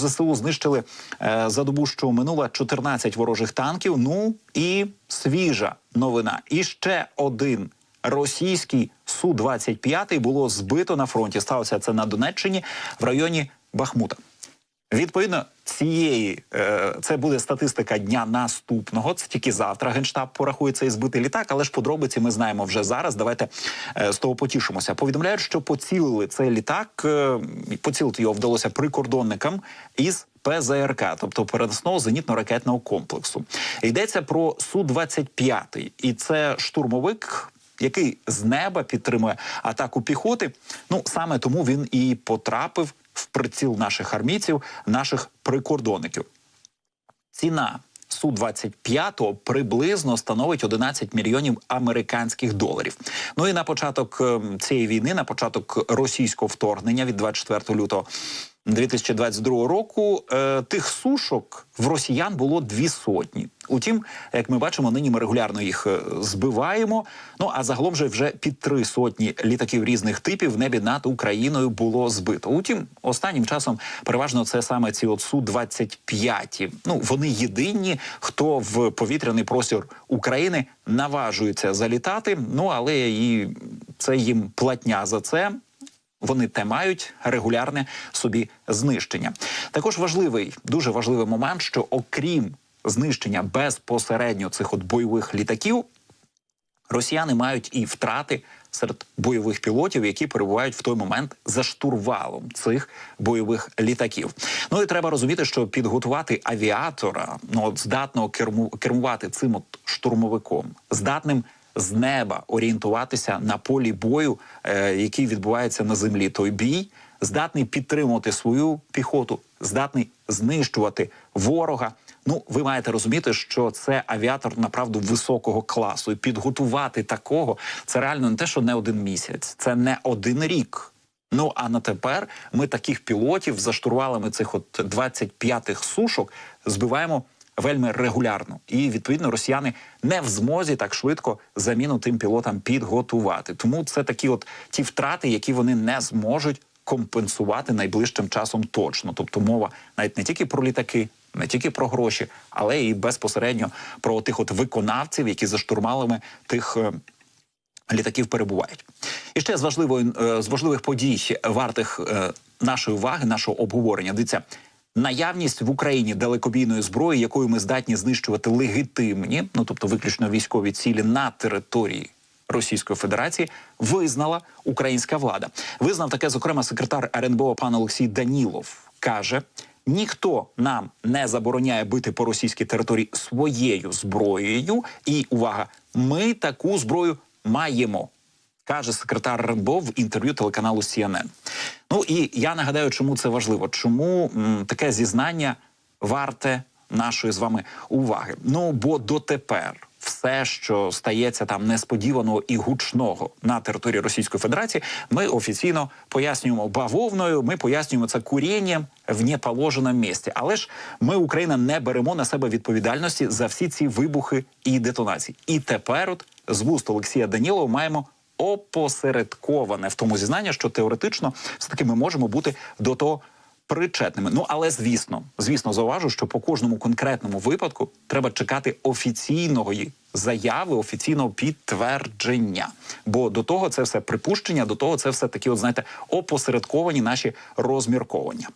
ЗСУ знищили е, за добу, що минула 14 ворожих танків. Ну і свіжа новина. І ще один російський су 25 було збито на фронті. Сталося це на Донеччині в районі Бахмута. Відповідно, цієї е, це буде статистика дня наступного. Це тільки завтра генштаб порахує цей збитий літак, але ж подробиці ми знаємо вже зараз. Давайте е, з того потішимося. Повідомляють, що поцілили цей літак. Е, поцілити його вдалося прикордонникам із ПЗРК, тобто переносного зенітно-ракетного комплексу. Йдеться про су 25 і це штурмовик. Який з неба підтримує атаку піхоти, ну саме тому він і потрапив в приціл наших армійців, наших прикордонників. Ціна су 25 приблизно становить 11 мільйонів американських доларів. Ну і на початок ем, цієї війни, на початок російського вторгнення від 24 лютого. 2022 року е, тих сушок в росіян було дві сотні. Утім, як ми бачимо, нині ми регулярно їх е, збиваємо. Ну а загалом же вже під три сотні літаків різних типів в небі над Україною було збито. Утім, останнім часом переважно це саме ці от су 25 Ну вони єдині, хто в повітряний простір України наважується залітати. Ну але і це їм платня за це. Вони те мають регулярне собі знищення. Також важливий, дуже важливий момент, що окрім знищення безпосередньо цих от бойових літаків, росіяни мають і втрати серед бойових пілотів, які перебувають в той момент за штурвалом цих бойових літаків. Ну і треба розуміти, що підготувати авіатора, ну от здатного керму, кермувати цим от штурмовиком, здатним з неба орієнтуватися на полі бою, е, який відбувається на землі. Той бій здатний підтримувати свою піхоту, здатний знищувати ворога. Ну, ви маєте розуміти, що це авіатор направду високого класу, і підготувати такого це реально не те, що не один місяць, це не один рік. Ну а на тепер ми таких пілотів за штурвалами цих от 25-х сушок збиваємо вельми регулярно, і відповідно росіяни не в змозі так швидко заміну тим пілотам підготувати. Тому це такі, от ті втрати, які вони не зможуть компенсувати найближчим часом точно. Тобто мова навіть не тільки про літаки. Не тільки про гроші, але і безпосередньо про тих от виконавців, які за штурмалами тих е, літаків перебувають. І ще з важливої е, з важливих подій, вартих е, нашої уваги, нашого обговорення. Дивіться, наявність в Україні далекобійної зброї, якою ми здатні знищувати легітимні, ну тобто виключно військові цілі на території. Російської Федерації визнала українська влада. Визнав таке, зокрема, секретар РНБО пан Олексій Данілов каже: ніхто нам не забороняє бити по російській території своєю зброєю. І увага, ми таку зброю маємо. Каже секретар РНБО в інтерв'ю телеканалу CNN. Ну і я нагадаю, чому це важливо, чому м, таке зізнання варте нашої з вами уваги. Ну бо дотепер все, що стається там несподіваного і гучного на території Російської Федерації, ми офіційно пояснюємо бавовною. Ми пояснюємо це курінням в неположеному місці. Але ж ми, Україна, не беремо на себе відповідальності за всі ці вибухи і детонації. І тепер, от з вуст Олексія Данілова, маємо опосередковане в тому зізнання, що теоретично все таки ми можемо бути до того причетними. Ну але звісно, звісно, зауважу, що по кожному конкретному випадку треба чекати офіційної заяви, офіційного підтвердження. Бо до того це все припущення, до того це все такі, от знаєте, опосередковані наші розмірковання.